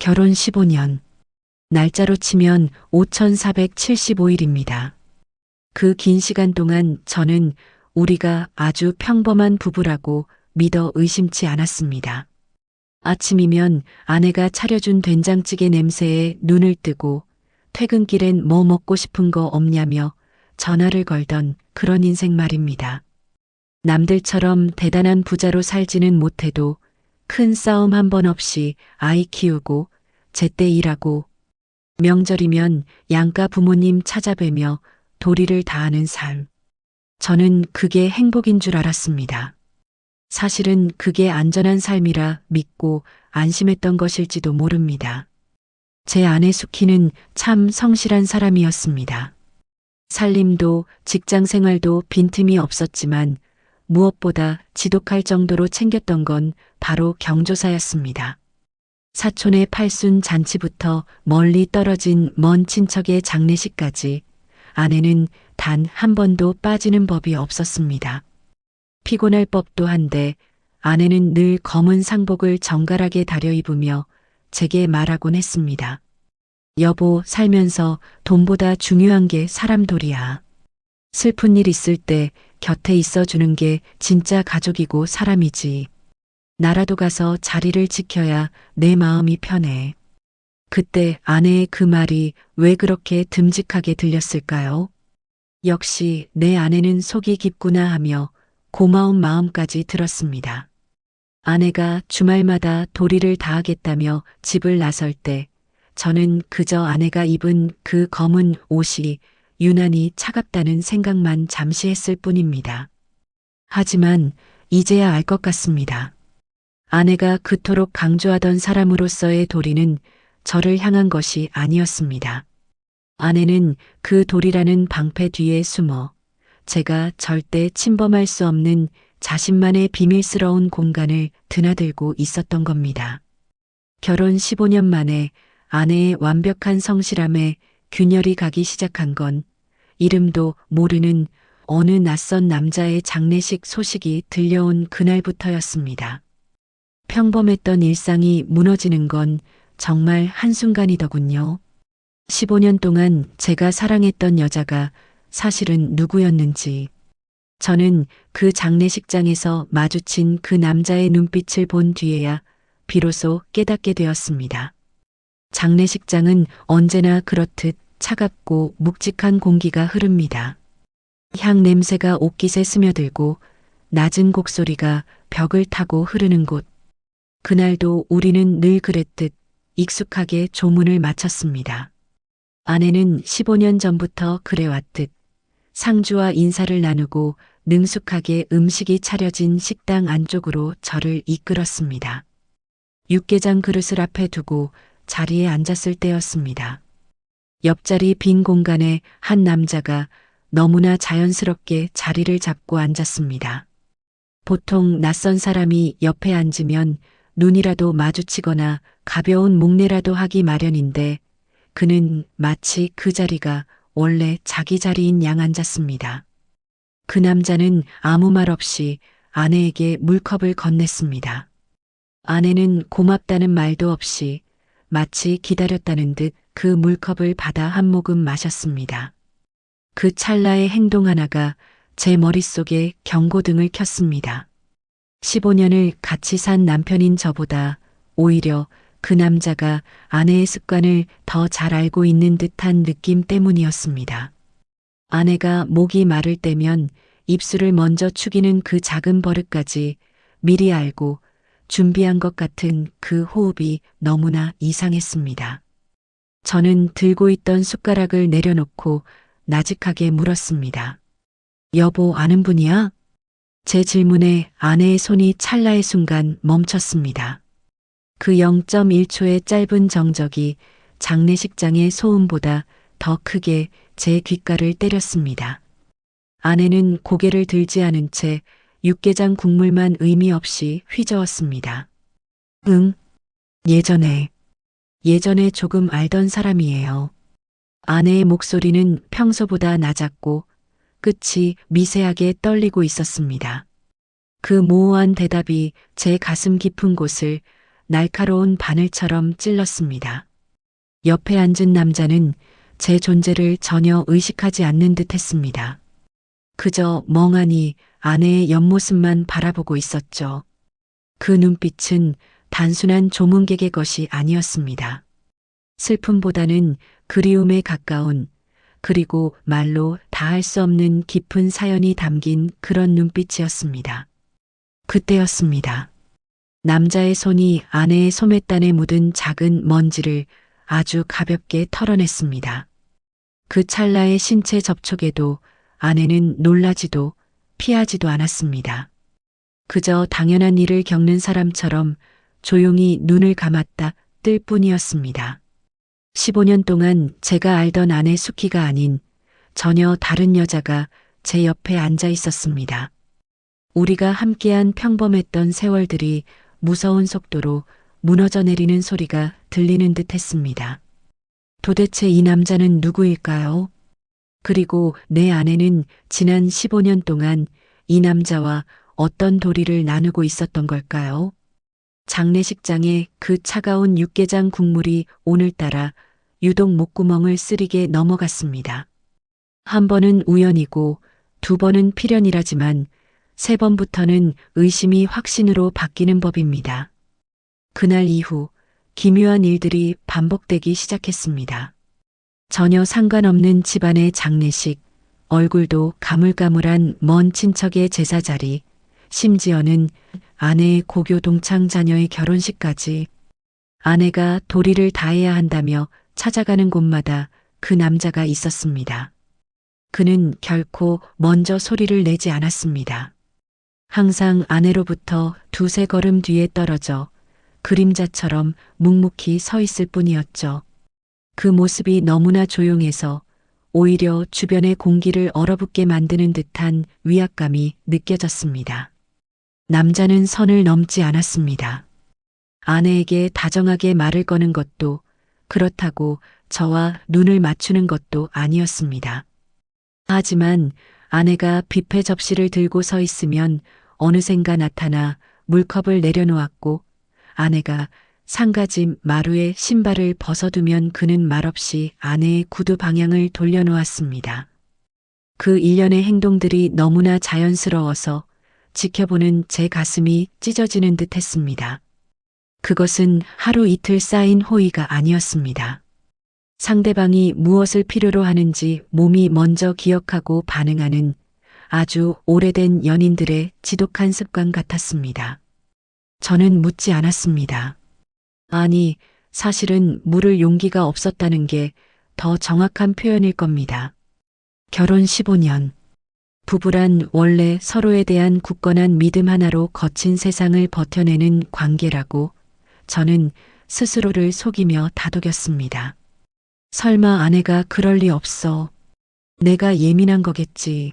결혼 15년. 날짜로 치면 5475일입니다. 그 긴 시간 동안 저는 우리가 아주 평범한 부부라고 믿어 의심치 않았습니다. 아침이면 아내가 차려준 된장찌개 냄새에 눈을 뜨고 퇴근길엔 뭐 먹고 싶은 거 없냐며 전화를 걸던 그런 인생 말입니다. 남들처럼 대단한 부자로 살지는 못해도 큰 싸움 한 번 없이 아이 키우고 제때 일하고 명절이면 양가 부모님 찾아뵈며 도리를 다하는 삶. 저는 그게 행복인 줄 알았습니다. 사실은 그게 안전한 삶이라 믿고 안심했던 것일지도 모릅니다. 제 아내 수키는 참 성실한 사람이었습니다. 살림도 직장 생활도 빈틈이 없었지만 무엇보다 지독할 정도로 챙겼던 건 바로 경조사였습니다. 사촌의 팔순 잔치부터 멀리 떨어진 먼 친척의 장례식까지 아내는 단 한 번도 빠지는 법이 없었습니다. 피곤할 법도 한데 아내는 늘 검은 상복을 정갈하게 다려 입으며 제게 말하곤 했습니다. 여보, 살면서 돈보다 중요한 게 사람 돌이야. 슬픈 일 있을 때 곁에 있어 주는 게 진짜 가족이고 사람이지. 나라도 가서 자리를 지켜야 내 마음이 편해. 그때 아내의 그 말이 왜 그렇게 듬직하게 들렸을까요? 역시 내 아내는 속이 깊구나 하며 고마운 마음까지 들었습니다. 아내가 주말마다 도리를 다하겠다며 집을 나설 때 저는 그저 아내가 입은 그 검은 옷이 유난히 차갑다는 생각만 잠시 했을 뿐입니다. 하지만 이제야 알 것 같습니다. 아내가 그토록 강조하던 사람으로서의 도리는 저를 향한 것이 아니었습니다. 아내는 그 도리라는 방패 뒤에 숨어 제가 절대 침범할 수 없는 자신만의 비밀스러운 공간을 드나들고 있었던 겁니다. 결혼 15년 만에 아내의 완벽한 성실함에 균열이 가기 시작한 건 이름도 모르는 어느 낯선 남자의 장례식 소식이 들려온 그날부터였습니다. 평범했던 일상이 무너지는 건 정말 한순간이더군요. 15년 동안 제가 사랑했던 여자가 사실은 누구였는지, 저는 그 장례식장에서 마주친 그 남자의 눈빛을 본 뒤에야 비로소 깨닫게 되었습니다. 장례식장은 언제나 그렇듯 차갑고 묵직한 공기가 흐릅니다. 향 냄새가 옷깃에 스며들고 낮은 곡소리가 벽을 타고 흐르는 곳. 그날도 우리는 늘 그랬듯 익숙하게 조문을 마쳤습니다. 아내는 15년 전부터 그래왔듯 상주와 인사를 나누고 능숙하게 음식이 차려진 식당 안쪽으로 저를 이끌었습니다. 육개장 그릇을 앞에 두고 자리에 앉았을 때였습니다. 옆자리 빈 공간에 한 남자가 너무나 자연스럽게 자리를 잡고 앉았습니다. 보통 낯선 사람이 옆에 앉으면 눈이라도 마주치거나 가벼운 목례라도 하기 마련인데 그는 마치 그 자리가 원래 자기 자리인 양 앉았습니다. 그 남자는 아무 말 없이 아내에게 물컵을 건넸습니다. 아내는 고맙다는 말도 없이 마치 기다렸다는 듯 그 물컵을 받아 한 모금 마셨습니다. 그 찰나의 행동 하나가 제 머릿속에 경고등을 켰습니다. 15년을 같이 산 남편인 저보다 오히려 그 남자가 아내의 습관을 더 잘 알고 있는 듯한 느낌 때문이었습니다. 아내가 목이 마를 때면 입술을 먼저 축이는 그 작은 버릇까지 미리 알고 준비한 것 같은 그 호흡이 너무나 이상했습니다. 저는 들고 있던 숟가락을 내려놓고 나직하게 물었습니다. 여보 아는 분이야? 제 질문에 아내의 손이 찰나의 순간 멈췄습니다. 그 0.1초의 짧은 정적이 장례식장의 소음보다 더 크게 제 귓가를 때렸습니다. 아내는 고개를 들지 않은 채 육개장 국물만 의미 없이 휘저었습니다. 응, 예전에, 예전에 조금 알던 사람이에요. 아내의 목소리는 평소보다 낮았고 끝이 미세하게 떨리고 있었습니다. 그 모호한 대답이 제 가슴 깊은 곳을 날카로운 바늘처럼 찔렀습니다. 옆에 앉은 남자는 제 존재를 전혀 의식하지 않는 듯 했습니다. 그저 멍하니 아내의 옆모습만 바라보고 있었죠. 그 눈빛은 단순한 조문객의 것이 아니었습니다. 슬픔보다는 그리움에 가까운 그리고 말로 다할 수 없는 깊은 사연이 담긴 그런 눈빛이었습니다. 그때였습니다. 남자의 손이 아내의 소매단에 묻은 작은 먼지를 아주 가볍게 털어냈습니다. 그 찰나의 신체 접촉에도 아내는 놀라지도 피하지도 않았습니다. 그저 당연한 일을 겪는 사람처럼 조용히 눈을 감았다 뜰 뿐이었습니다. 15년 동안 제가 알던 아내 수키가 아닌 전혀 다른 여자가 제 옆에 앉아 있었습니다. 우리가 함께한 평범했던 세월들이 무서운 속도로 무너져 내리는 소리가 들리는 듯 했습니다. 도대체 이 남자는 누구일까요? 그리고 내 아내는 지난 15년 동안 이 남자와 어떤 도리를 나누고 있었던 걸까요? 장례식장에 그 차가운 육개장 국물이 오늘따라 유독 목구멍을 쓰리게 넘어갔습니다. 한 번은 우연이고 두 번은 필연이라지만 세 번부터는 의심이 확신으로 바뀌는 법입니다. 그날 이후 기묘한 일들이 반복되기 시작했습니다. 전혀 상관없는 집안의 장례식, 얼굴도 가물가물한 먼 친척의 제사 자리, 심지어는 아내의 고교 동창 자녀의 결혼식까지 아내가 도리를 다해야 한다며 찾아가는 곳마다 그 남자가 있었습니다. 그는 결코 먼저 소리를 내지 않았습니다. 항상 아내로부터 두세 걸음 뒤에 떨어져 그림자처럼 묵묵히 서 있을 뿐이었죠. 그 모습이 너무나 조용해서 오히려 주변의 공기를 얼어붙게 만드는 듯한 위압감이 느껴졌습니다. 남자는 선을 넘지 않았습니다. 아내에게 다정하게 말을 거는 것도 그렇다고 저와 눈을 맞추는 것도 아니었습니다. 하지만 아내가 뷔페 접시를 들고 서 있으면 어느샌가 나타나 물컵을 내려놓았고 아내가 상가집 마루에 신발을 벗어두면 그는 말없이 아내의 구두 방향을 돌려놓았습니다. 그 일련의 행동들이 너무나 자연스러워서 지켜보는 제 가슴이 찢어지는 듯 했습니다. 그것은 하루 이틀 쌓인 호의가 아니었습니다. 상대방이 무엇을 필요로 하는지 몸이 먼저 기억하고 반응하는 아주 오래된 연인들의 지독한 습관 같았습니다. 저는 묻지 않았습니다. 아니, 사실은 물을 용기가 없었다는 게 더 정확한 표현일 겁니다. 결혼 15년. 부부란 원래 서로에 대한 굳건한 믿음 하나로 거친 세상을 버텨내는 관계라고 저는 스스로를 속이며 다독였습니다. 설마 아내가 그럴 리 없어. 내가 예민한 거겠지.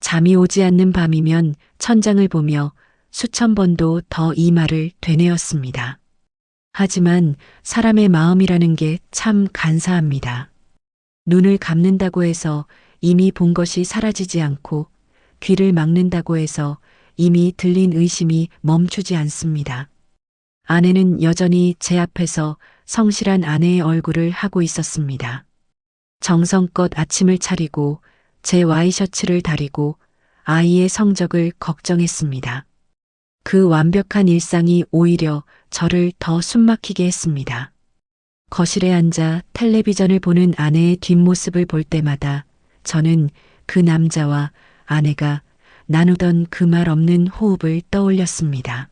잠이 오지 않는 밤이면 천장을 보며 수천 번도 더 이 말을 되뇌었습니다. 하지만 사람의 마음이라는 게 참 간사합니다. 눈을 감는다고 해서 이미 본 것이 사라지지 않고 귀를 막는다고 해서 이미 들린 의심이 멈추지 않습니다. 아내는 여전히 제 앞에서 성실한 아내의 얼굴을 하고 있었습니다. 정성껏 아침을 차리고 제 와이셔츠를 다리고 아이의 성적을 걱정했습니다. 그 완벽한 일상이 오히려 저를 더 숨막히게 했습니다. 거실에 앉아 텔레비전을 보는 아내의 뒷모습을 볼 때마다 저는 그 남자와 아내가 나누던 그 말 없는 호흡을 떠올렸습니다.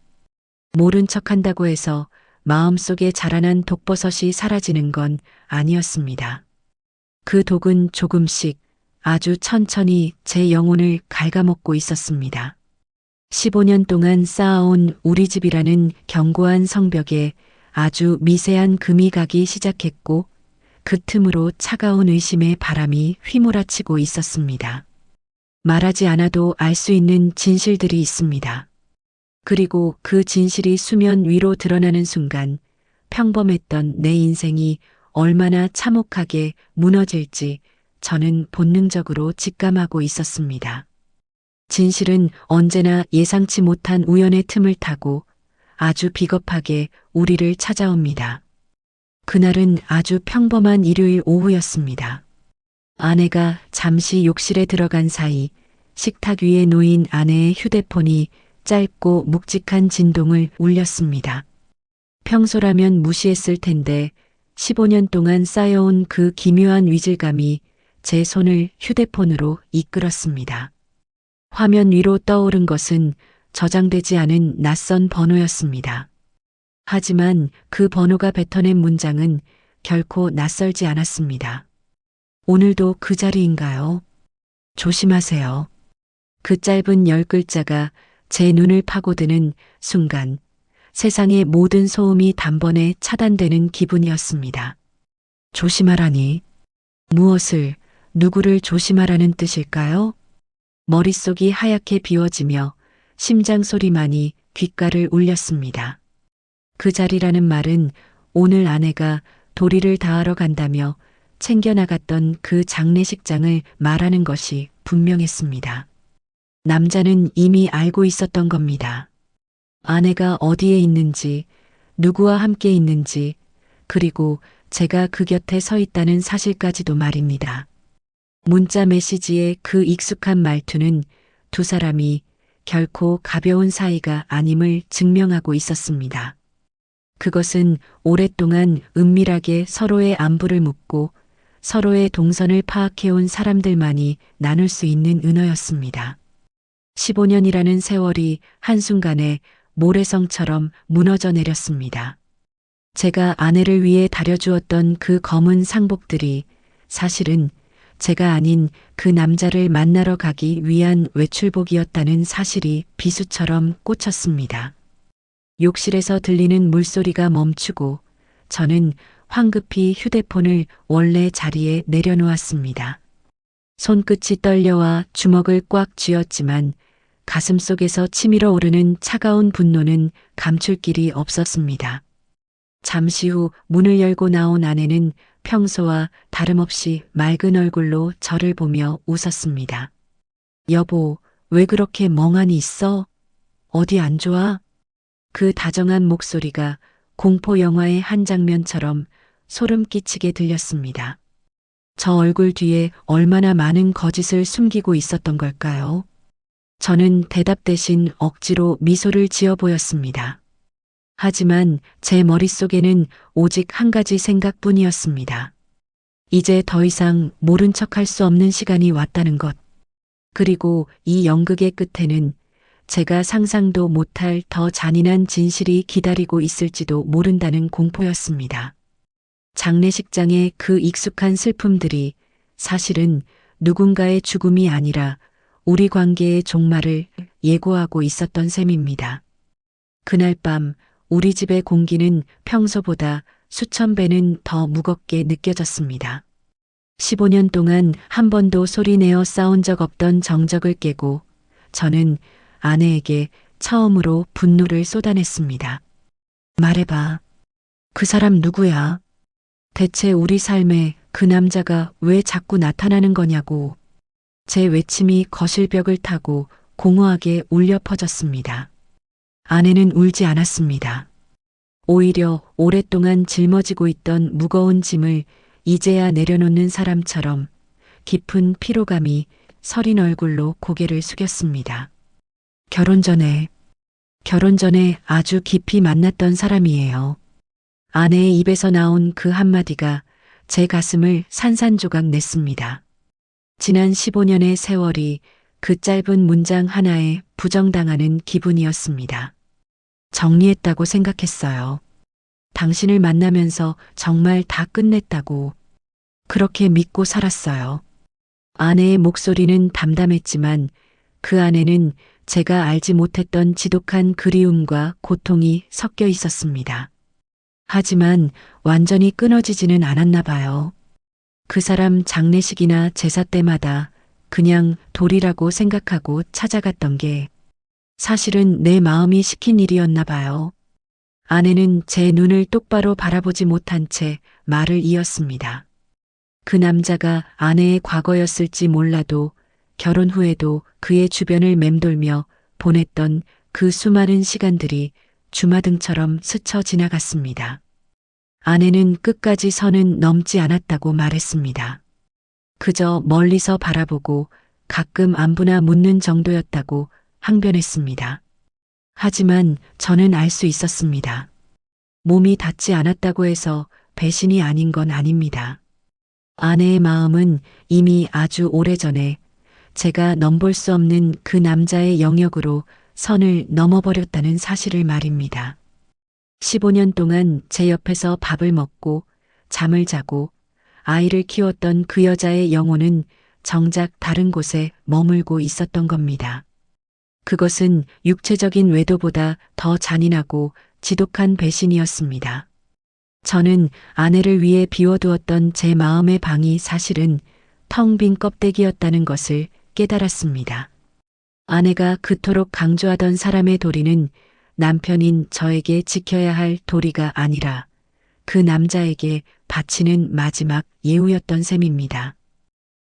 모른 척 한다고 해서 마음속에 자라난 독버섯이 사라지는 건 아니었습니다. 그 독은 조금씩 아주 천천히 제 영혼을 갉아먹고 있었습니다. 15년 동안 쌓아온 우리 집이라는 견고한 성벽에 아주 미세한 금이 가기 시작했고 그 틈으로 차가운 의심의 바람이 휘몰아치고 있었습니다. 말하지 않아도 알 수 있는 진실들이 있습니다. 그리고 그 진실이 수면 위로 드러나는 순간 평범했던 내 인생이 얼마나 참혹하게 무너질지 저는 본능적으로 직감하고 있었습니다. 진실은 언제나 예상치 못한 우연의 틈을 타고 아주 비겁하게 우리를 찾아옵니다. 그날은 아주 평범한 일요일 오후였습니다. 아내가 잠시 욕실에 들어간 사이 식탁 위에 놓인 아내의 휴대폰이 짧고 묵직한 진동을 울렸습니다. 평소라면 무시했을 텐데 15년 동안 쌓여온 그 기묘한 위질감이 제 손을 휴대폰으로 이끌었습니다. 화면 위로 떠오른 것은 저장되지 않은 낯선 번호였습니다. 하지만 그 번호가 뱉어낸 문장은 결코 낯설지 않았습니다. 오늘도 그 자리인가요? 조심하세요. 그 짧은 열 글자가 제 눈을 파고드는 순간 세상의 모든 소음이 단번에 차단되는 기분이었습니다. 조심하라니. 무엇을, 누구를 조심하라는 뜻일까요? 머릿속이 하얗게 비워지며 심장 소리만이 귓가를 울렸습니다. 그 자리라는 말은 오늘 아내가 도리를 다하러 간다며 챙겨나갔던 그 장례식장을 말하는 것이 분명했습니다. 남자는 이미 알고 있었던 겁니다. 아내가 어디에 있는지, 누구와 함께 있는지, 그리고 제가 그 곁에 서 있다는 사실까지도 말입니다. 문자 메시지의 그 익숙한 말투는 두 사람이 결코 가벼운 사이가 아님을 증명하고 있었습니다. 그것은 오랫동안 은밀하게 서로의 안부를 묻고 서로의 동선을 파악해온 사람들만이 나눌 수 있는 은어였습니다. 15년이라는 세월이 한순간에 모래성처럼 무너져 내렸습니다. 제가 아내를 위해 다려주었던 그 검은 상복들이 사실은 제가 아닌 그 남자를 만나러 가기 위한 외출복이었다는 사실이 비수처럼 꽂혔습니다. 욕실에서 들리는 물소리가 멈추고 저는 황급히 휴대폰을 원래 자리에 내려놓았습니다. 손끝이 떨려와 주먹을 꽉 쥐었지만 가슴 속에서 치밀어 오르는 차가운 분노는 감출 길이 없었습니다. 잠시 후 문을 열고 나온 아내는 평소와 다름없이 맑은 얼굴로 저를 보며 웃었습니다. 여보, 왜 그렇게 멍하니 있어? 어디 안 좋아? 그 다정한 목소리가 공포 영화의 한 장면처럼 소름 끼치게 들렸습니다. 저 얼굴 뒤에 얼마나 많은 거짓을 숨기고 있었던 걸까요? 저는 대답 대신 억지로 미소를 지어 보였습니다. 하지만 제 머릿속에는 오직 한 가지 생각뿐이었습니다. 이제 더 이상 모른 척할 수 없는 시간이 왔다는 것. 그리고 이 연극의 끝에는 제가 상상도 못할 더 잔인한 진실이 기다리고 있을지도 모른다는 공포였습니다. 장례식장의 그 익숙한 슬픔들이 사실은 누군가의 죽음이 아니라 우리 관계의 종말을 예고하고 있었던 셈입니다. 그날 밤 우리 집의 공기는 평소보다 수천 배는 더 무겁게 느껴졌습니다. 15년 동안 한 번도 소리내어 싸운 적 없던 정적을 깨고 저는 아내에게 처음으로 분노를 쏟아냈습니다. 말해봐. 그 사람 누구야? 대체 우리 삶에 그 남자가 왜 자꾸 나타나는 거냐고. 제 외침이 거실벽을 타고 공허하게 울려 퍼졌습니다. 아내는 울지 않았습니다. 오히려 오랫동안 짊어지고 있던 무거운 짐을 이제야 내려놓는 사람처럼 깊은 피로감이 서린 얼굴로 고개를 숙였습니다. 결혼 전에, 결혼 전에 아주 깊이 만났던 사람이에요. 아내의 입에서 나온 그 한마디가 제 가슴을 산산조각 냈습니다. 지난 15년의 세월이 그 짧은 문장 하나에 부정당하는 기분이었습니다. 정리했다고 생각했어요. 당신을 만나면서 정말 다 끝냈다고. 그렇게 믿고 살았어요. 아내의 목소리는 담담했지만 그 안에는 제가 알지 못했던 지독한 그리움과 고통이 섞여 있었습니다. 하지만 완전히 끊어지지는 않았나 봐요. 그 사람 장례식이나 제사 때마다 그냥 돌이라고 생각하고 찾아갔던 게 사실은 내 마음이 시킨 일이었나 봐요. 아내는 제 눈을 똑바로 바라보지 못한 채 말을 이었습니다. 그 남자가 아내의 과거였을지 몰라도 결혼 후에도 그의 주변을 맴돌며 보냈던 그 수많은 시간들이 주마등처럼 스쳐 지나갔습니다. 아내는 끝까지 선은 넘지 않았다고 말했습니다. 그저 멀리서 바라보고 가끔 안부나 묻는 정도였다고 항변했습니다. 하지만 저는 알 수 있었습니다. 몸이 닿지 않았다고 해서 배신이 아닌 건 아닙니다. 아내의 마음은 이미 아주 오래전에 제가 넘볼 수 없는 그 남자의 영역으로 선을 넘어버렸다는 사실을 말입니다. 15년 동안 제 옆에서 밥을 먹고 잠을 자고 아이를 키웠던 그 여자의 영혼은 정작 다른 곳에 머물고 있었던 겁니다. 그것은 육체적인 외도보다 더 잔인하고 지독한 배신이었습니다. 저는 아내를 위해 비워두었던 제 마음의 방이 사실은 텅 빈 껍데기였다는 것을 깨달았습니다. 아내가 그토록 강조하던 사람의 도리는 남편인 저에게 지켜야 할 도리가 아니라 그 남자에게 바치는 마지막 예우였던 셈입니다.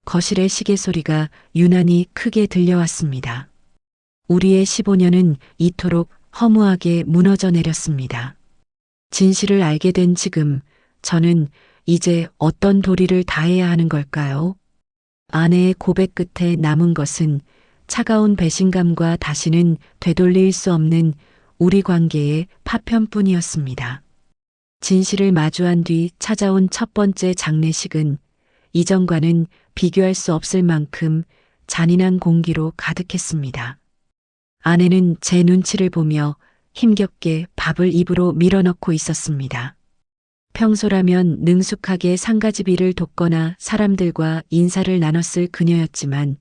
거실의 시계 소리가 유난히 크게 들려왔습니다. 우리의 15년은 이토록 허무하게 무너져 내렸습니다. 진실을 알게 된 지금 저는 이제 어떤 도리를 다해야 하는 걸까요? 아내의 고백 끝에 남은 것은 차가운 배신감과 다시는 되돌릴 수 없는 우리 관계의 파편뿐이었습니다. 진실을 마주한 뒤 찾아온 첫 번째 장례식은 이전과는 비교할 수 없을 만큼 잔인한 공기로 가득했습니다. 아내는 제 눈치를 보며 힘겹게 밥을 입으로 밀어넣고 있었습니다. 평소라면 능숙하게 상가지비를 돕거나 사람들과 인사를 나눴을 그녀였지만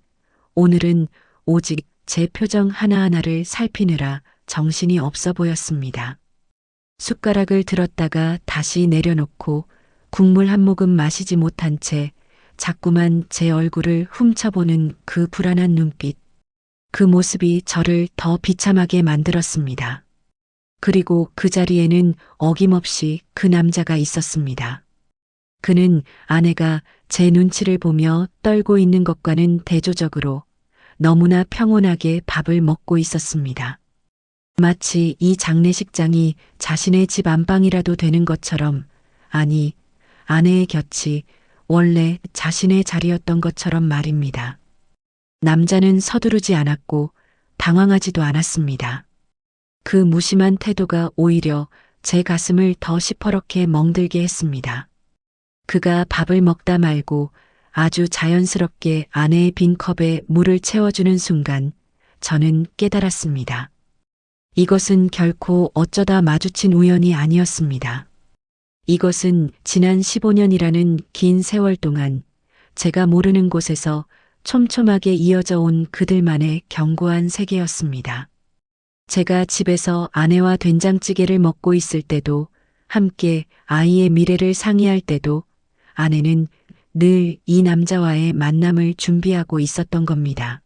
오늘은 오직 제 표정 하나하나를 살피느라 정신이 없어 보였습니다. 숟가락을 들었다가 다시 내려놓고 국물 한 모금 마시지 못한 채 자꾸만 제 얼굴을 훔쳐보는 그 불안한 눈빛. 그 모습이 저를 더 비참하게 만들었습니다. 그리고 그 자리에는 어김없이 그 남자가 있었습니다. 그는 아내가 제 눈치를 보며 떨고 있는 것과는 대조적으로 너무나 평온하게 밥을 먹고 있었습니다. 마치 이 장례식장이 자신의 집 안방이라도 되는 것처럼, 아니, 아내의 곁이 원래 자신의 자리였던 것처럼 말입니다. 남자는 서두르지 않았고 당황하지도 않았습니다. 그 무심한 태도가 오히려 제 가슴을 더 시퍼렇게 멍들게 했습니다. 그가 밥을 먹다 말고 아주 자연스럽게 아내의 빈 컵에 물을 채워주는 순간 저는 깨달았습니다. 이것은 결코 어쩌다 마주친 우연이 아니었습니다. 이것은 지난 15년이라는 긴 세월 동안 제가 모르는 곳에서 촘촘하게 이어져 온 그들만의 견고한 세계였습니다. 제가 집에서 아내와 된장찌개를 먹고 있을 때도 함께 아이의 미래를 상의할 때도 아내는 늘 이 남자와의 만남을 준비하고 있었던 겁니다.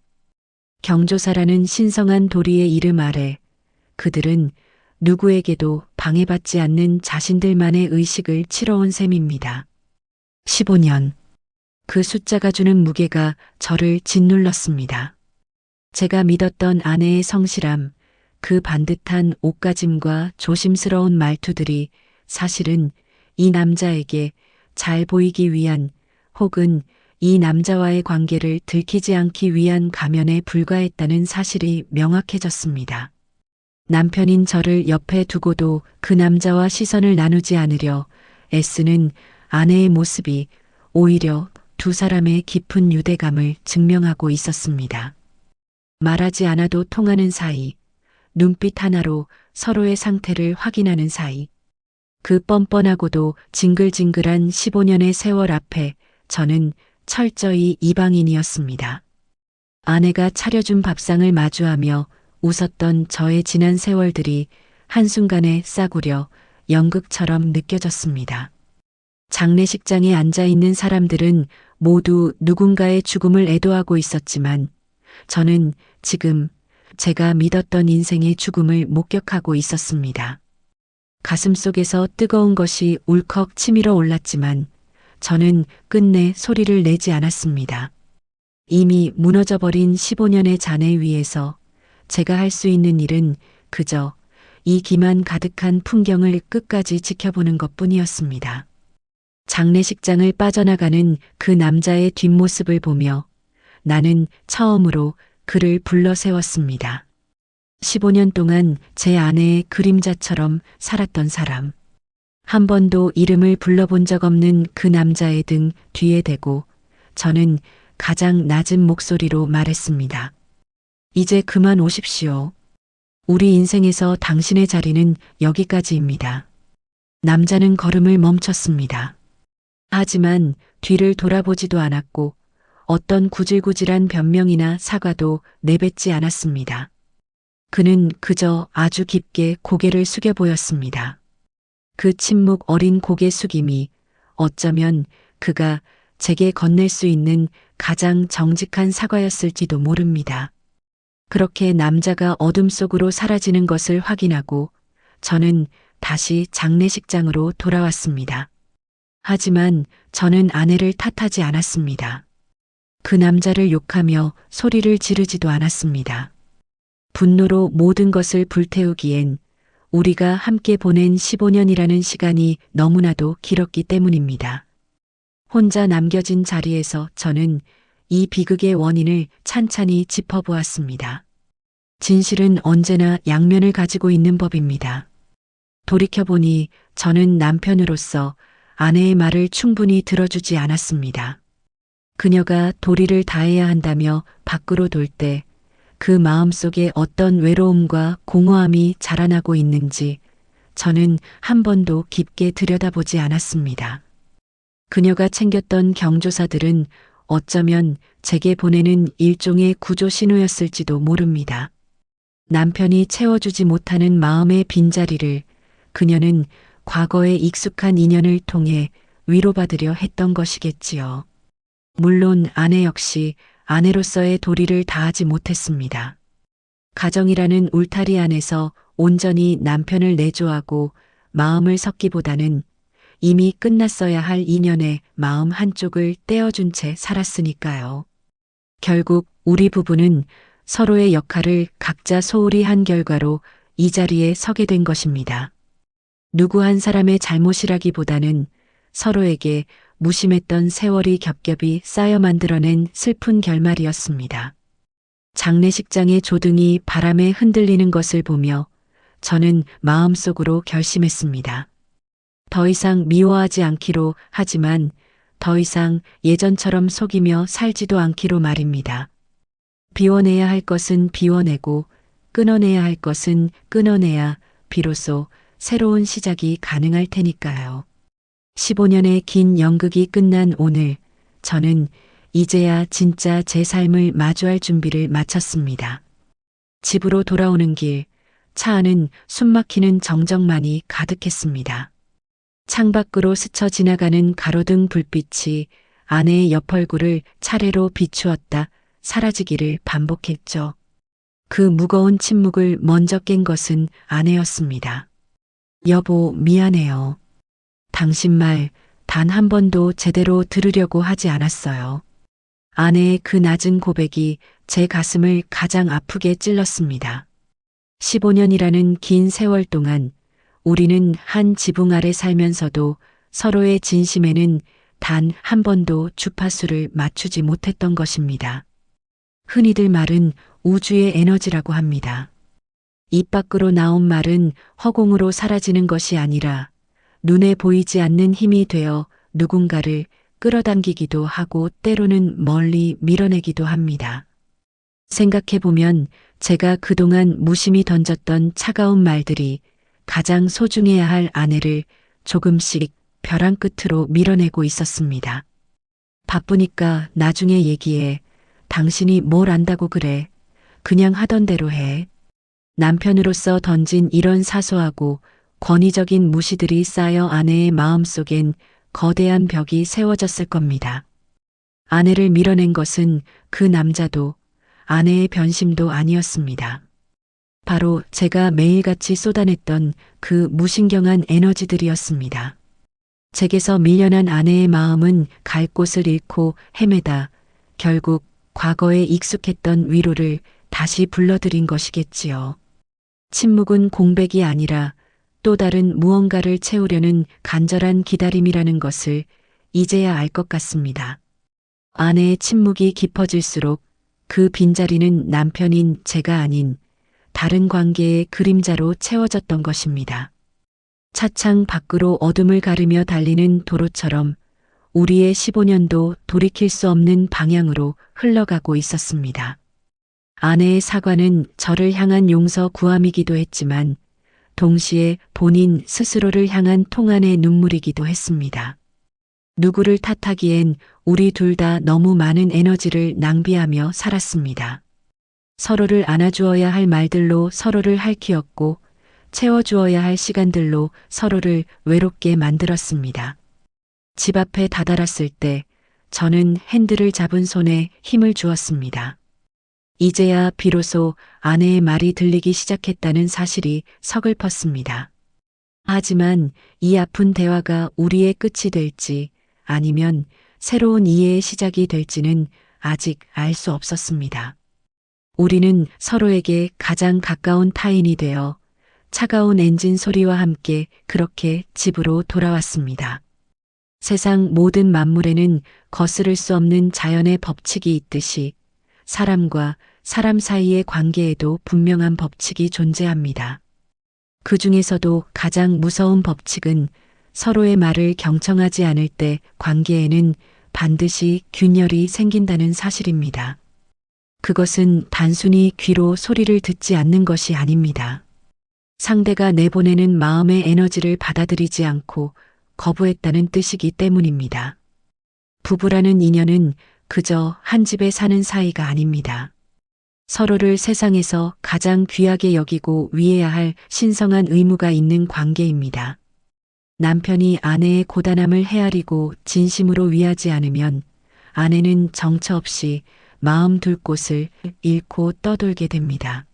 경조사라는 신성한 도리의 이름 아래 그들은 누구에게도 방해받지 않는 자신들만의 의식을 치러온 셈입니다. 15년. 그 숫자가 주는 무게가 저를 짓눌렀습니다. 제가 믿었던 아내의 성실함, 그 반듯한 옷가짐과 조심스러운 말투들이 사실은 이 남자에게 잘 보이기 위한 혹은 이 남자와의 관계를 들키지 않기 위한 가면에 불과했다는 사실이 명확해졌습니다. 남편인 저를 옆에 두고도 그 남자와 시선을 나누지 않으려 애쓰는 아내의 모습이 오히려 두 사람의 깊은 유대감을 증명하고 있었습니다. 말하지 않아도 통하는 사이, 눈빛 하나로 서로의 상태를 확인하는 사이, 그 뻔뻔하고도 징글징글한 15년의 세월 앞에 저는 철저히 이방인이었습니다. 아내가 차려준 밥상을 마주하며 웃었던 저의 지난 세월들이 한순간에 싸구려 연극처럼 느껴졌습니다. 장례식장에 앉아 있는 사람들은 모두 누군가의 죽음을 애도하고 있었지만 저는 지금 제가 믿었던 인생의 죽음을 목격하고 있었습니다. 가슴 속에서 뜨거운 것이 울컥 치밀어 올랐지만 저는 끝내 소리를 내지 않았습니다. 이미 무너져버린 15년의 잔해 위에서 제가 할 수 있는 일은 그저 이 기만 가득한 풍경을 끝까지 지켜보는 것 뿐이었습니다. 장례식장을 빠져나가는 그 남자의 뒷모습을 보며 나는 처음으로 그를 불러 세웠습니다. 15년 동안 제 아내의 그림자처럼 살았던 사람. 한 번도 이름을 불러본 적 없는 그 남자의 등 뒤에 대고 저는 가장 낮은 목소리로 말했습니다. 이제 그만 오십시오. 우리 인생에서 당신의 자리는 여기까지입니다. 남자는 걸음을 멈췄습니다. 하지만 뒤를 돌아보지도 않았고 어떤 구질구질한 변명이나 사과도 내뱉지 않았습니다. 그는 그저 아주 깊게 고개를 숙여 보였습니다. 그 침묵 어린 고개 숙임이 어쩌면 그가 제게 건넬 수 있는 가장 정직한 사과였을지도 모릅니다. 그렇게 남자가 어둠 속으로 사라지는 것을 확인하고 저는 다시 장례식장으로 돌아왔습니다. 하지만 저는 아내를 탓하지 않았습니다. 그 남자를 욕하며 소리를 지르지도 않았습니다. 분노로 모든 것을 불태우기엔 우리가 함께 보낸 15년이라는 시간이 너무나도 길었기 때문입니다. 혼자 남겨진 자리에서 저는 이 비극의 원인을 찬찬히 짚어보았습니다. 진실은 언제나 양면을 가지고 있는 법입니다. 돌이켜보니 저는 남편으로서 아내의 말을 충분히 들어주지 않았습니다. 그녀가 도리를 다해야 한다며 밖으로 돌 때 그 마음속에 어떤 외로움과 공허함이 자라나고 있는지 저는 한 번도 깊게 들여다보지 않았습니다. 그녀가 챙겼던 경조사들은 어쩌면 제게 보내는 일종의 구조 신호였을지도 모릅니다. 남편이 채워주지 못하는 마음의 빈자리를 그녀는 과거의 익숙한 인연을 통해 위로받으려 했던 것이겠지요. 물론 아내 역시 아내로서의 도리를 다하지 못했습니다. 가정이라는 울타리 안에서 온전히 남편을 내조하고 마음을 섞기보다는 이미 끝났어야 할 인연의 마음 한쪽을 떼어준 채 살았으니까요. 결국 우리 부부는 서로의 역할을 각자 소홀히 한 결과로 이 자리에 서게 된 것입니다. 누구 한 사람의 잘못이라기보다는 서로에게 무심했던 세월이 겹겹이 쌓여 만들어낸 슬픈 결말이었습니다. 장례식장의 조등이 바람에 흔들리는 것을 보며 저는 마음속으로 결심했습니다. 더 이상 미워하지 않기로 하지만 더 이상 예전처럼 속이며 살지도 않기로 말입니다. 비워내야 할 것은 비워내고 끊어내야 할 것은 끊어내야 비로소 새로운 시작이 가능할 테니까요. 15년의 긴 연극이 끝난 오늘, 저는 이제야 진짜 제 삶을 마주할 준비를 마쳤습니다. 집으로 돌아오는 길, 차 안은 숨막히는 정적만이 가득했습니다. 창밖으로 스쳐 지나가는 가로등 불빛이 아내의 옆 얼굴을 차례로 비추었다 사라지기를 반복했죠. 그 무거운 침묵을 먼저 깬 것은 아내였습니다. 여보, 미안해요. 당신 말 단 한 번도 제대로 들으려고 하지 않았어요. 아내의 그 낮은 고백이 제 가슴을 가장 아프게 찔렀습니다. 15년이라는 긴 세월 동안 우리는 한 지붕 아래 살면서도 서로의 진심에는 단 한 번도 주파수를 맞추지 못했던 것입니다. 흔히들 말은 우주의 에너지라고 합니다. 입 밖으로 나온 말은 허공으로 사라지는 것이 아니라 눈에 보이지 않는 힘이 되어 누군가를 끌어당기기도 하고 때로는 멀리 밀어내기도 합니다. 생각해보면 제가 그동안 무심히 던졌던 차가운 말들이 가장 소중해야 할 아내를 조금씩 벼랑 끝으로 밀어내고 있었습니다. 바쁘니까 나중에 얘기해. 당신이 뭘 안다고 그래. 그냥 하던 대로 해. 남편으로서 던진 이런 사소하고 권위적인 무시들이 쌓여 아내의 마음속엔 거대한 벽이 세워졌을 겁니다. 아내를 밀어낸 것은 그 남자도 아내의 변심도 아니었습니다. 바로 제가 매일같이 쏟아냈던 그 무신경한 에너지들이었습니다. 제게서 밀려난 아내의 마음은 갈 곳을 잃고 헤매다 결국 과거에 익숙했던 위로를 다시 불러들인 것이겠지요. 침묵은 공백이 아니라 또 다른 무언가를 채우려는 간절한 기다림이라는 것을 이제야 알 것 같습니다. 아내의 침묵이 깊어질수록 그 빈자리는 남편인 제가 아닌 다른 관계의 그림자로 채워졌던 것입니다. 차창 밖으로 어둠을 가르며 달리는 도로처럼 우리의 15년도 돌이킬 수 없는 방향으로 흘러가고 있었습니다. 아내의 사과는 저를 향한 용서 구함이기도 했지만 동시에 본인 스스로를 향한 통안의 눈물이기도 했습니다. 누구를 탓하기엔 우리 둘 다 너무 많은 에너지를 낭비하며 살았습니다. 서로를 안아주어야 할 말들로 서로를 핥히었고 채워주어야 할 시간들로 서로를 외롭게 만들었습니다. 집 앞에 다다랐을 때 저는 핸들을 잡은 손에 힘을 주었습니다. 이제야 비로소 아내의 말이 들리기 시작했다는 사실이 서글펐습니다. 하지만 이 아픈 대화가 우리의 끝이 될지 아니면 새로운 이해의 시작이 될지는 아직 알 수 없었습니다. 우리는 서로에게 가장 가까운 타인이 되어 차가운 엔진 소리와 함께 그렇게 집으로 돌아왔습니다. 세상 모든 만물에는 거스를 수 없는 자연의 법칙이 있듯이 사람과 사람 사이의 관계에도 분명한 법칙이 존재합니다. 그 중에서도 가장 무서운 법칙은 서로의 말을 경청하지 않을 때 관계에는 반드시 균열이 생긴다는 사실입니다. 그것은 단순히 귀로 소리를 듣지 않는 것이 아닙니다. 상대가 내보내는 마음의 에너지를 받아들이지 않고 거부했다는 뜻이기 때문입니다. 부부라는 인연은 그저 한 집에 사는 사이가 아닙니다. 서로를 세상에서 가장 귀하게 여기고 위해야 할 신성한 의무가 있는 관계입니다. 남편이 아내의 고단함을 헤아리고 진심으로 위하지 않으면 아내는 정처 없이 마음 둘 곳을 잃고 떠돌게 됩니다.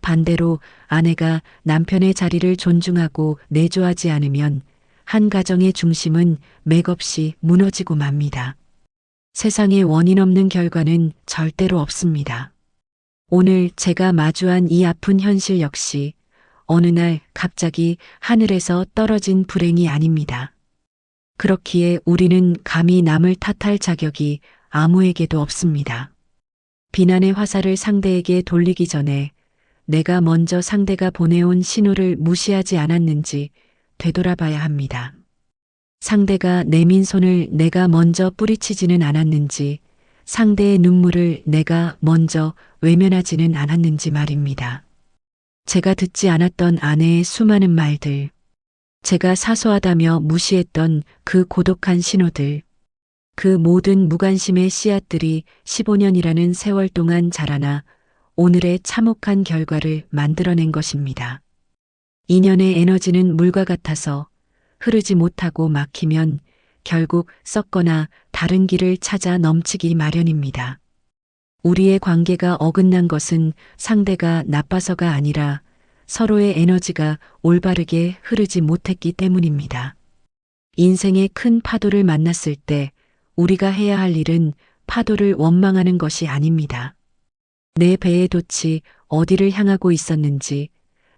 반대로 아내가 남편의 자리를 존중하고 내조하지 않으면 한 가정의 중심은 맥없이 무너지고 맙니다. 세상에 원인 없는 결과는 절대로 없습니다. 오늘 제가 마주한 이 아픈 현실 역시 어느 날 갑자기 하늘에서 떨어진 불행이 아닙니다. 그렇기에 우리는 감히 남을 탓할 자격이 아무에게도 없습니다. 비난의 화살을 상대에게 돌리기 전에 내가 먼저 상대가 보내온 신호를 무시하지 않았는지 되돌아봐야 합니다. 상대가 내민 손을 내가 먼저 뿌리치지는 않았는지 상대의 눈물을 내가 먼저 외면하지는 않았는지 말입니다. 제가 듣지 않았던 아내의 수많은 말들, 제가 사소하다며 무시했던 그 고독한 신호들, 그 모든 무관심의 씨앗들이 15년이라는 세월 동안 자라나 오늘의 참혹한 결과를 만들어낸 것입니다. 인연의 에너지는 물과 같아서 흐르지 못하고 막히면 결국 썩거나 다른 길을 찾아 넘치기 마련입니다. 우리의 관계가 어긋난 것은 상대가 나빠서가 아니라 서로의 에너지가 올바르게 흐르지 못했기 때문입니다. 인생의 큰 파도를 만났을 때 우리가 해야 할 일은 파도를 원망하는 것이 아닙니다. 내 배의 돛이 어디를 향하고 있었는지,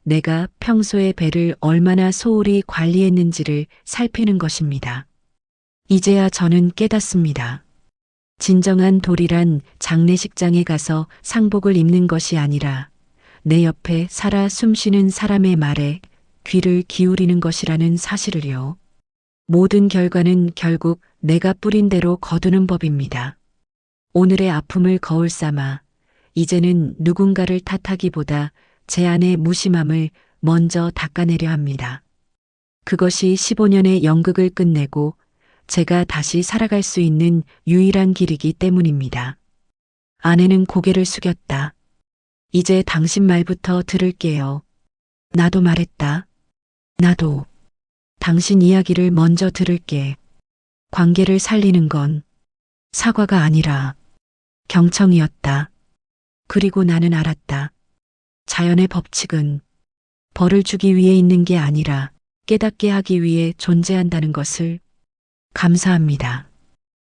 내가 평소에 배를 얼마나 소홀히 관리했는지를 살피는 것입니다. 이제야 저는 깨닫습니다. 진정한 돌이란 장례식장에 가서 상복을 입는 것이 아니라 내 옆에 살아 숨쉬는 사람의 말에 귀를 기울이는 것이라는 사실을요. 모든 결과는 결국 내가 뿌린 대로 거두는 법입니다. 오늘의 아픔을 거울 삼아 이제는 누군가를 탓하기보다 제 안의 무심함을 먼저 닦아내려 합니다. 그것이 15년의 연극을 끝내고 제가 다시 살아갈 수 있는 유일한 길이기 때문입니다. 아내는 고개를 숙였다. 이제 당신 말부터 들을게요. 나도 말했다. 나도. 당신 이야기를 먼저 들을게. 관계를 살리는 건 사과가 아니라 경청이었다. 그리고 나는 알았다. 자연의 법칙은 벌을 주기 위해 있는 게 아니라 깨닫게 하기 위해 존재한다는 것을 감사합니다.